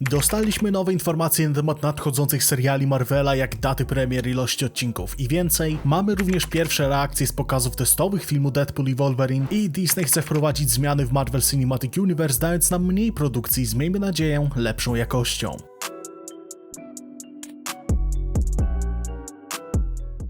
Dostaliśmy nowe informacje na temat nadchodzących seriali Marvela, jak daty premier, ilości odcinków i więcej. Mamy również pierwsze reakcje z pokazów testowych filmu Deadpool i Wolverine i Disney chce wprowadzić zmiany w Marvel Cinematic Universe, dając nam mniej produkcji z, miejmy nadzieję, lepszą jakością.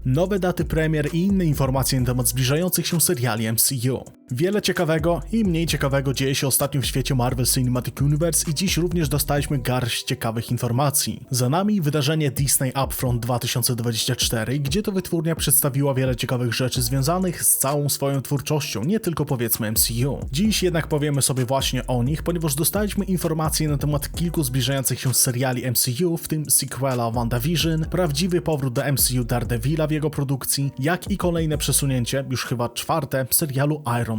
Nowe daty premier i inne informacje na temat zbliżających się seriali MCU. Wiele ciekawego i mniej ciekawego dzieje się ostatnio w świecie Marvel Cinematic Universe i dziś również dostaliśmy garść ciekawych informacji. Za nami wydarzenie Disney Upfront 2024, gdzie to wytwórnia przedstawiła wiele ciekawych rzeczy związanych z całą swoją twórczością, nie tylko powiedzmy MCU. Dziś jednak powiemy sobie właśnie o nich, ponieważ dostaliśmy informacje na temat kilku zbliżających się seriali MCU, w tym sequela WandaVision, prawdziwy powrót do MCU Daredevila w jego produkcji, jak i kolejne przesunięcie, już chyba czwarte, serialu Iron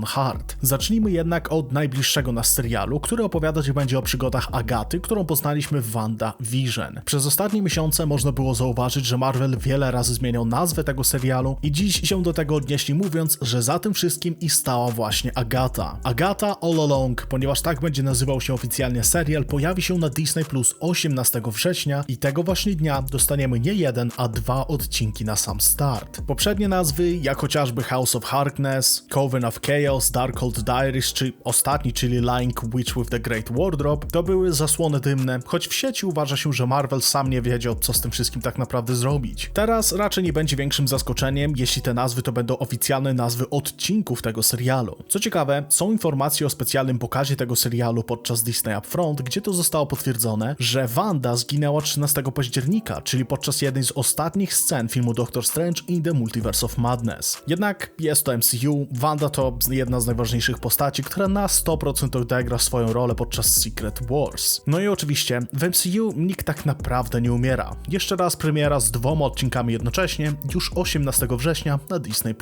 Zacznijmy jednak od najbliższego nas serialu, który opowiadać będzie o przygodach Agaty, którą poznaliśmy w WandaVision. Przez ostatnie miesiące można było zauważyć, że Marvel wiele razy zmieniał nazwę tego serialu i dziś się do tego odnieśli mówiąc, że za tym wszystkim i stała właśnie Agata. Agata All Along, ponieważ tak będzie nazywał się oficjalnie serial, pojawi się na Disney Plus 18 września i tego właśnie dnia dostaniemy nie jeden, a dwa odcinki na sam start. Poprzednie nazwy, jak chociażby House of Harkness, Coven of Chaos, Darkhold Diaries, czy ostatni, czyli Lying Witch with the Great Wardrobe, to były zasłony dymne, choć w sieci uważa się, że Marvel sam nie wiedział, co z tym wszystkim tak naprawdę zrobić. Teraz raczej nie będzie większym zaskoczeniem, jeśli te nazwy to będą oficjalne nazwy odcinków tego serialu. Co ciekawe, są informacje o specjalnym pokazie tego serialu podczas Disney Upfront, gdzie to zostało potwierdzone, że Wanda zginęła 13 października, czyli podczas jednej z ostatnich scen filmu Doctor Strange in the Multiverse of Madness. Jednak jest to MCU, Wanda to jedna z najważniejszych postaci, która na 100% odegra swoją rolę podczas Secret Wars. No i oczywiście, w MCU nikt tak naprawdę nie umiera. Jeszcze raz premiera z dwoma odcinkami jednocześnie, już 18 września na Disney+.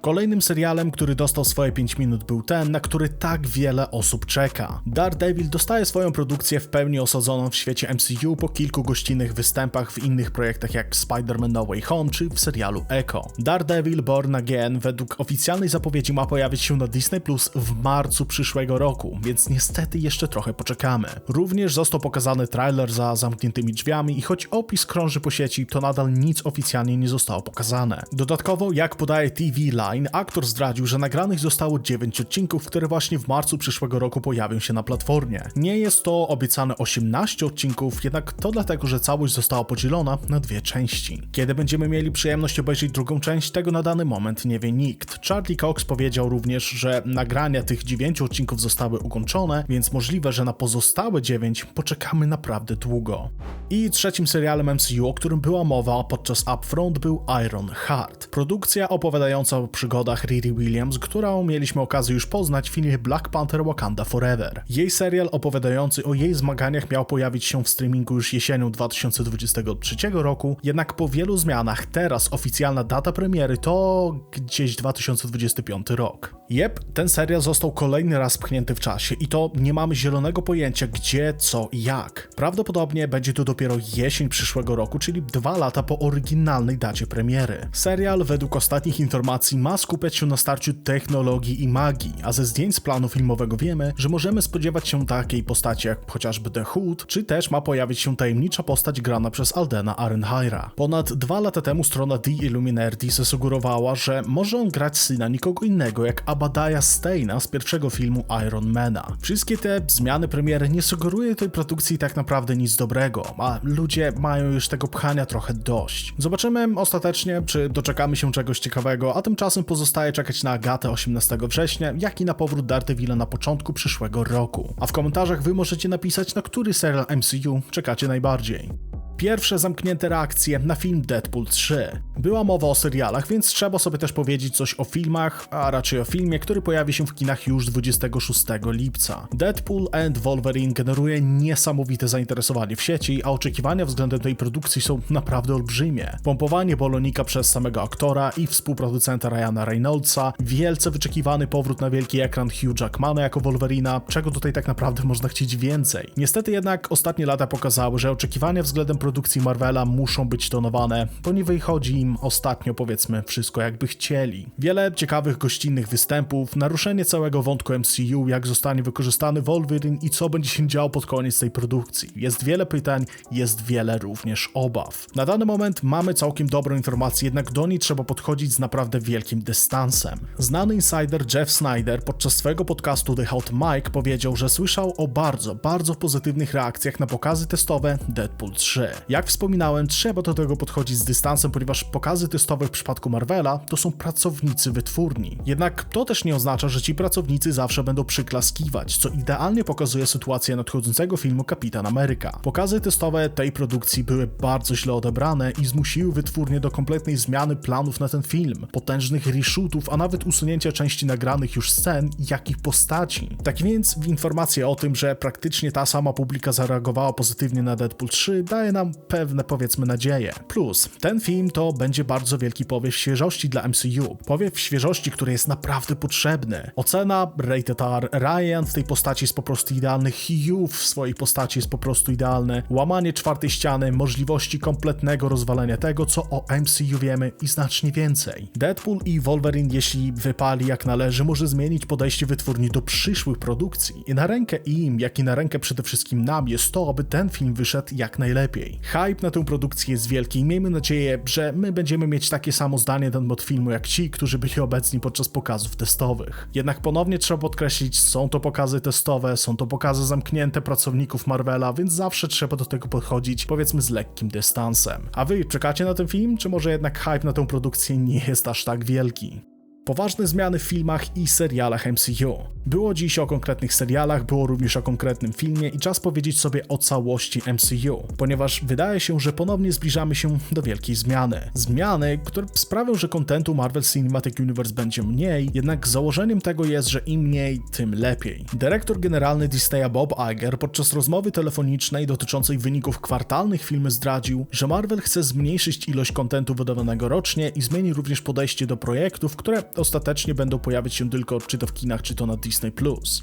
Kolejnym serialem, który dostał swoje 5 minut był ten, na który tak wiele osób czeka. Daredevil dostaje swoją produkcję w pełni osadzoną w świecie MCU po kilku gościnnych występach w innych projektach jak Spider-Man No Way Home czy w serialu Echo. Daredevil Born Again według oficjalnej zapowiedzi ma pojawić się na Disney Plus w marcu przyszłego roku, więc niestety jeszcze trochę poczekamy. Również został pokazany trailer za zamkniętymi drzwiami i choć opis krąży po sieci, to nadal nic oficjalnie nie zostało pokazane. Dodatkowo, jak podaje TV Line, aktor zdradził, że nagranych zostało 9 odcinków, które właśnie w marcu przyszłego roku pojawią się na platformie. Nie jest to obiecane 18 odcinków, jednak to dlatego, że całość została podzielona na dwie części. Kiedy będziemy mieli przyjemność obejrzeć drugą część, tego na dany moment nie wie nikt. Charlie Cox powiedział również, że nagrania tych 9 odcinków zostały ukończone, więc możliwe, że na pozostałe 9 poczekamy naprawdę długo. I trzecim serialem MCU, o którym była mowa podczas Upfront był Iron Heart. Produkcja opowiadająca o przygodach Riri Williams, którą mieliśmy okazję już poznać w filmie Black Panther Wakanda Forever. Jej serial opowiadający o jej zmaganiach miał pojawić się w streamingu już jesienią 2023 roku, jednak po wielu zmianach teraz oficjalna data premiery to gdzieś 2025 rok. Jep, ten serial został kolejny raz pchnięty w czasie i to nie mamy zielonego pojęcia gdzie, co i jak. Prawdopodobnie będzie to dopiero jesień przyszłego roku, czyli dwa lata po oryginalnej dacie premiery. Serial według ostatnich informacji ma skupiać się na starciu technologii i magii, a ze zdjęć z planu filmowego wiemy, że możemy spodziewać się takiej postaci jak chociażby The Hood, czy też ma pojawić się tajemnicza postać grana przez Aldena Arenhira. Ponad dwa lata temu strona The Illuminati zasugerowała, że może on grać syna nikogo innego jak Abadaya Steina z pierwszego filmu Iron Mana. Wszystkie te zmiany premiery nie sugerują tej produkcji tak naprawdę nic dobrego, a ludzie mają już tego pchania trochę dość. Zobaczymy ostatecznie, czy doczekamy się czegoś ciekawego, a tymczasem pozostaje czekać na Agatę 18 września, jak i na powrót Daredevila na początku przyszłego roku. A w komentarzach wy możecie napisać, na który serial MCU czekacie najbardziej pierwsze zamknięte reakcje na film Deadpool 3. Była mowa o serialach, więc trzeba sobie też powiedzieć coś o filmach, a raczej o filmie, który pojawi się w kinach już 26 lipca. Deadpool and Wolverine generuje niesamowite zainteresowanie w sieci, a oczekiwania względem tej produkcji są naprawdę olbrzymie. Pompowanie balonika przez samego aktora i współproducenta Ryana Reynoldsa, wielce wyczekiwany powrót na wielki ekran Hugh Jackmana jako Wolverina, czego tutaj tak naprawdę można chcieć więcej. Niestety jednak ostatnie lata pokazały, że oczekiwania względem produkcji produkcji Marvela muszą być tonowane, bo nie wychodzi im ostatnio powiedzmy wszystko jakby chcieli. Wiele ciekawych gościnnych występów, naruszenie całego wątku MCU, jak zostanie wykorzystany Wolverine i co będzie się działo pod koniec tej produkcji. Jest wiele pytań, jest wiele również obaw. Na dany moment mamy całkiem dobrą informację, jednak do niej trzeba podchodzić z naprawdę wielkim dystansem. Znany insider Jeff Snyder podczas swojego podcastu The Hot Mike powiedział, że słyszał o bardzo, bardzo pozytywnych reakcjach na pokazy testowe Deadpool 3. Jak wspominałem, trzeba do tego podchodzić z dystansem, ponieważ pokazy testowe w przypadku Marvela to są pracownicy wytwórni. Jednak to też nie oznacza, że ci pracownicy zawsze będą przyklaskiwać, co idealnie pokazuje sytuację nadchodzącego filmu Kapitan Ameryka. Pokazy testowe tej produkcji były bardzo źle odebrane i zmusiły wytwórnię do kompletnej zmiany planów na ten film, potężnych reshootów, a nawet usunięcia części nagranych już scen, jak i postaci. Tak więc informacja o tym, że praktycznie ta sama publika zareagowała pozytywnie na Deadpool 3 daje nam pewne powiedzmy nadzieje. Plus, ten film to będzie bardzo wielki powiew świeżości dla MCU. Powiew świeżości, który jest naprawdę potrzebny. Ocena Rated R, Ryan w tej postaci jest po prostu idealny, Hugh w swojej postaci jest po prostu idealny, łamanie czwartej ściany, możliwości kompletnego rozwalenia tego, co o MCU wiemy i znacznie więcej. Deadpool i Wolverine, jeśli wypali jak należy, może zmienić podejście wytwórni do przyszłych produkcji. I na rękę im, jak i na rękę przede wszystkim nam jest to, aby ten film wyszedł jak najlepiej. Hype na tę produkcję jest wielki i miejmy nadzieję, że my będziemy mieć takie samo zdanie na temat filmu jak ci, którzy byli obecni podczas pokazów testowych. Jednak ponownie trzeba podkreślić, są to pokazy testowe, są to pokazy zamknięte pracowników Marvela, więc zawsze trzeba do tego podchodzić powiedzmy z lekkim dystansem. A wy czekacie na ten film, czy może jednak hype na tę produkcję nie jest aż tak wielki? Poważne zmiany w filmach i serialach MCU. Było dziś o konkretnych serialach, było również o konkretnym filmie i czas powiedzieć sobie o całości MCU, ponieważ wydaje się, że ponownie zbliżamy się do wielkiej zmiany. Zmiany, które sprawią, że kontentu Marvel Cinematic Universe będzie mniej, jednak założeniem tego jest, że im mniej, tym lepiej. Dyrektor generalny Disneya Bob Iger podczas rozmowy telefonicznej dotyczącej wyników kwartalnych filmu zdradził, że Marvel chce zmniejszyć ilość kontentu wydawanego rocznie i zmieni również podejście do projektów, które ostatecznie będą pojawić się tylko czy to w kinach, czy to na Disney+.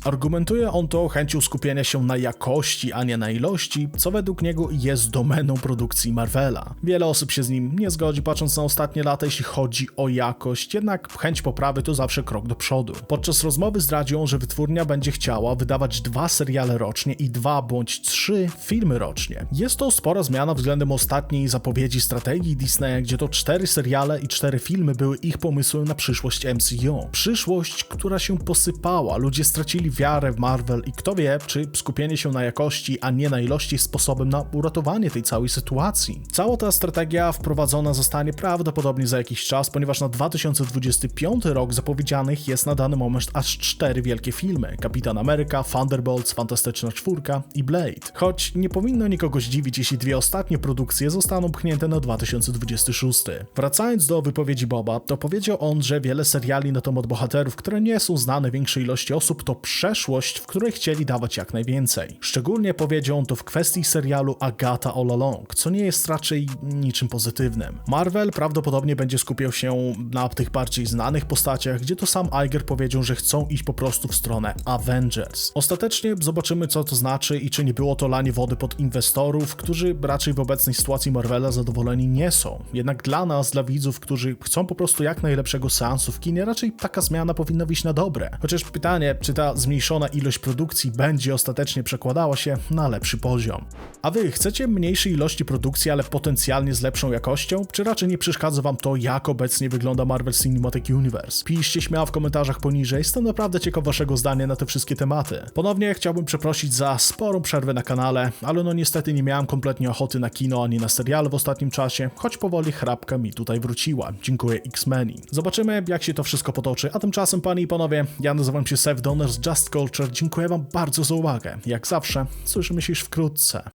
Argumentuje on to chęcią skupienia się na jakości, a nie na ilości, co według niego jest domeną produkcji Marvela. Wiele osób się z nim nie zgodzi, patrząc na ostatnie lata, jeśli chodzi o jakość, jednak chęć poprawy to zawsze krok do przodu. Podczas rozmowy zdradził on, że wytwórnia będzie chciała wydawać dwa seriale rocznie i dwa bądź trzy filmy rocznie. Jest to spora zmiana względem ostatniej zapowiedzi strategii Disneya, gdzie to cztery seriale i cztery filmy były ich pomysłem na przyszłość MCU. Przyszłość, która się posypała, ludzie stracili wiarę w Marvel i kto wie, czy skupienie się na jakości, a nie na ilości jest sposobem na uratowanie tej całej sytuacji. Cała ta strategia wprowadzona zostanie prawdopodobnie za jakiś czas, ponieważ na 2025 rok zapowiedzianych jest na dany moment aż cztery wielkie filmy: Kapitan Ameryka, Thunderbolts, Fantastyczna Czwórka i Blade. Choć nie powinno nikogo zdziwić, jeśli dwie ostatnie produkcje zostaną pchnięte na 2026. Wracając do wypowiedzi Boba, to powiedział on, że wiele seriali na temat bohaterów, które nie są znane większej ilości osób, to przeszłość, w której chcieli dawać jak najwięcej. Szczególnie powiedział on to w kwestii serialu Agatha All Along, co nie jest raczej niczym pozytywnym. Marvel prawdopodobnie będzie skupiał się na tych bardziej znanych postaciach, gdzie to sam Iger powiedział, że chcą iść po prostu w stronę Avengers. Ostatecznie zobaczymy, co to znaczy i czy nie było to lanie wody pod inwestorów, którzy raczej w obecnej sytuacji Marvela zadowoleni nie są. Jednak dla nas, dla widzów, którzy chcą po prostu jak najlepszego seansu kinie, raczej taka zmiana powinna wyjść na dobre. Chociaż pytanie, czy ta zmniejszona ilość produkcji będzie ostatecznie przekładała się na lepszy poziom. A wy chcecie mniejszej ilości produkcji, ale potencjalnie z lepszą jakością? Czy raczej nie przeszkadza wam to, jak obecnie wygląda Marvel Cinematic Universe? Piszcie śmiało w komentarzach poniżej, jestem naprawdę ciekaw waszego zdania na te wszystkie tematy. Ponownie chciałbym przeprosić za sporą przerwę na kanale, ale no niestety nie miałem kompletnie ochoty na kino ani na seriale w ostatnim czasie, choć powoli chrapka mi tutaj wróciła. Dziękuję X-Meni. Zobaczymy, jak się to wszystko potoczy, a tymczasem, panie i panowie, ja nazywam się Donner z Just Culture. Dziękuję wam bardzo za uwagę. Jak zawsze, słyszymy się już wkrótce.